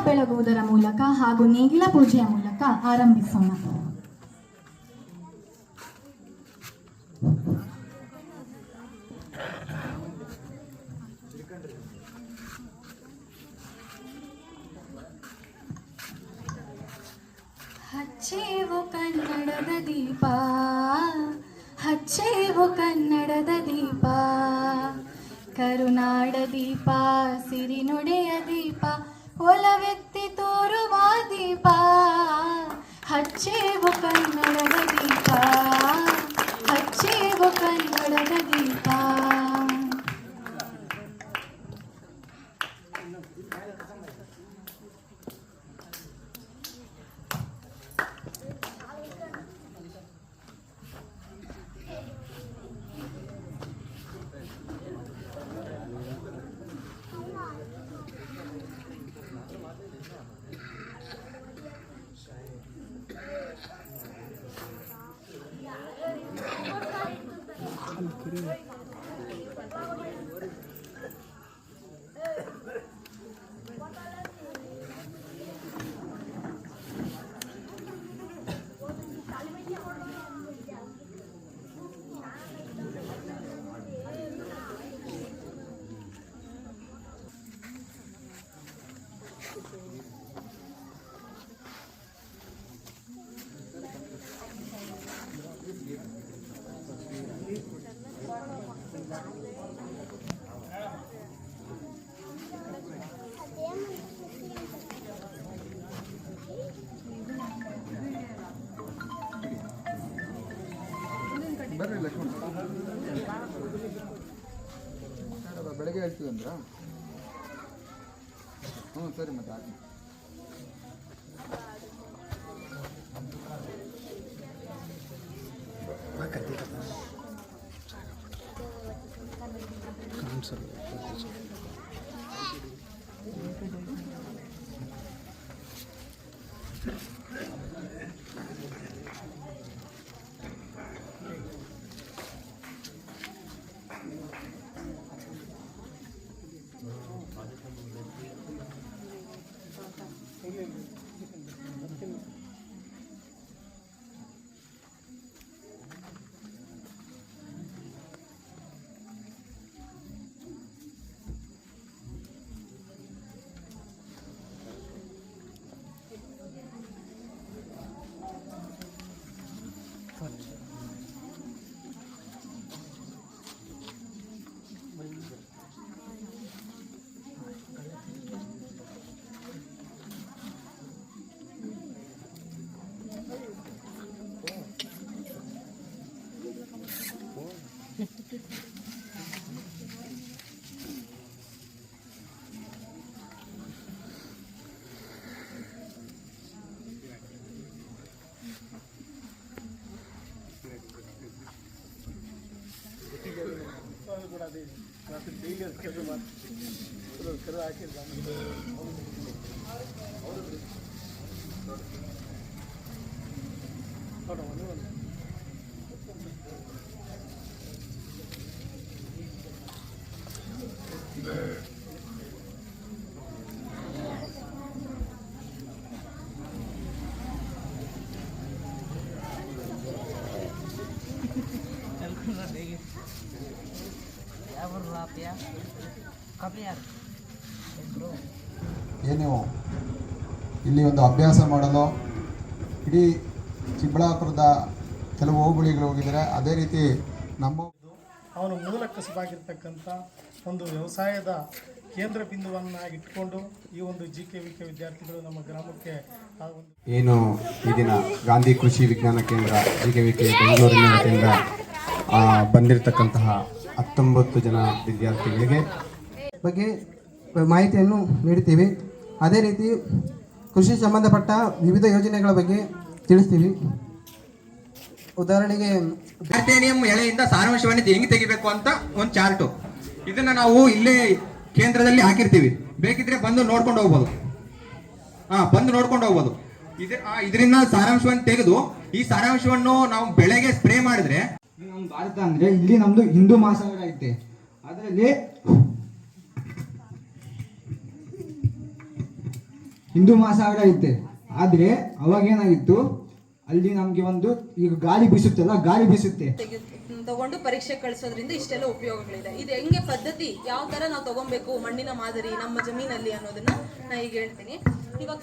ಬೆಳಗುವುದರ ಮೂಲಕ ಹಾಗೂ ನೇಗಿಲ ಪೂಜೆಯ ಮೂಲಕ ಆರಂಭಿಸೋಣ ಹಚ್ಚೇವು ಕನ್ನಡದ ದೀಪ ಹಚ್ಚೇವು ಕನ್ನಡದ ದೀಪ ಕರುನಾಡ ದೀಪ ಸಿರಿನುಡೆಯ ದೀಪ ಒಲವೆತ್ತಿ ತೋರುವ ದೀಪ ಹಚ್ಚೇವು ಕನ್ನಡದ ದೀಪ ಹಚ್ಚೇವು ಕನ್ನಡದ 可以吗 ಬರ್ರಿ ಲಕ್ಷ್ಮಣ ಬೇಡವಾ, ಬೆಳಗ್ಗೆ ಹೇಳ್ತೀವಂದ್ರ ಹ್ಞೂ ಸರಿ ಮತ್ತೆ ಹಾಕಿ டெய்லி இருக்கிறது மாதிரி இருக்கிறது ஆக்கியிருக்காங்க அவரு வந்து வந்து ಏನು ಇಲ್ಲಿ ಒಂದು ಅಭ್ಯಾಸ ಮಾಡಲು ಇಡೀ ಚಿಕ್ಕಬಳ್ಳಾಪುರದ ಕೆಲವು ಹೋಬಳಿಗಳು ಹೋಗಿದ್ದಾರೆ. ಅದೇ ರೀತಿ ನಮ್ಮ ಅವನು ಮೂಲ ಕಸುಬಾಗಿರ್ತಕ್ಕಂಥ ಒಂದು ವ್ಯವಸಾಯದ ಕೇಂದ್ರ ಬಿಂದುವನ್ನಾಗಿಟ್ಕೊಂಡು ಈ ಒಂದು ಜಿ ಕೆ ವಿ ಕೆ ವಿದ್ಯಾರ್ಥಿಗಳು ನಮ್ಮ ಗ್ರಾಮಕ್ಕೆ ಏನು ಈ ದಿನ ಗಾಂಧಿ ಕೃಷಿ ವಿಜ್ಞಾನ ಕೇಂದ್ರ ಜಿ ಕೆ ವಿ ಕೆ ಬೆಂಗಳೂರಿನ ಕೇಂದ್ರ ಬಂದಿರತಕ್ಕಂತಹ ಹತ್ತೊಂಬತ್ತು ಜನ ವಿದ್ಯಾರ್ಥಿಗಳಿಗೆ ಬಗ್ಗೆ ಮಾಹಿತಿಯನ್ನು ನೀಡ್ತೀವಿ ಅದೇ ರೀತಿ ಕೃಷಿ ಸಂಬಂಧಪಟ್ಟ ವಿವಿಧ ಯೋಜನೆಗಳ ಬಗ್ಗೆ ತಿಳಿಸ್ತೀವಿ. ಉದಾಹರಣೆಗೆ ಟೈಟೇನಿಯಂ ಎಳೆಯಿಂದ ಸಾರಾಂಶವನ್ನು ಹೆಂಗೆ ತೆಗಿಬೇಕು ಅಂತ ಒಂದು ಚಾರ್ಟು. ಇದನ್ನ ನಾವು ಇಲ್ಲೇ ಕೇಂದ್ರದಲ್ಲಿ ಹಾಕಿರ್ತೀವಿ. ಬೇಕಿದ್ರೆ ಬಂದು ನೋಡ್ಕೊಂಡು ಹೋಗ್ಬೋದು. ಹಾ ಬಂದು ನೋಡ್ಕೊಂಡು ಹೋಗ್ಬೋದು. ಇದರಿಂದ ಸಾರಾಂಶವನ್ನು ತೆಗೆದು ಈ ಸಾರಾಂಶವನ್ನು ನಾವು ಬೆಳೆಗೆ ಸ್ಪ್ರೇ ಮಾಡಿದ್ರೆ ನಮ್ಮ ಭಾರತ ಅಂದ್ರೆ ಇಲ್ಲಿ ನಮ್ದು ಹಿಂದೂ ಮಹಾಸಾಗರ ಐತೆ. ಅದರಲ್ಲಿ ಹಿಂದೂ ಮಹಾಸಾಗರ ಐತೆ. ಆದ್ರೆ ಅವಾಗ ಏನಾಗಿತ್ತು? ಅಲ್ಲಿ ನಮ್ಗೆ ಒಂದು ಈಗ ಗಾಳಿ ಬೀಸುತ್ತಲ್ಲ, ಗಾಳಿ ಬೀಸುತ್ತೆ. ತಗೊಂಡು ಪರೀಕ್ಷೆ ಕಳಿಸೋದ್ರಿಂದ ಇಷ್ಟೆಲ್ಲ ಉಪಯೋಗಗಳಿದೆ. ಇದು ಹೆಂಗೆ ಪದ್ಧತಿ? ಯಾವ ತರ ನಾವು ತಗೊಬೇಕು ಮಣ್ಣಿನ ಮಾದರಿ ನಮ್ಮ ಜಮೀನಲ್ಲಿ ಅನ್ನೋದನ್ನ ನಾ ಈಗ ಹೇಳ್ತೀನಿ. ಇವಾಗ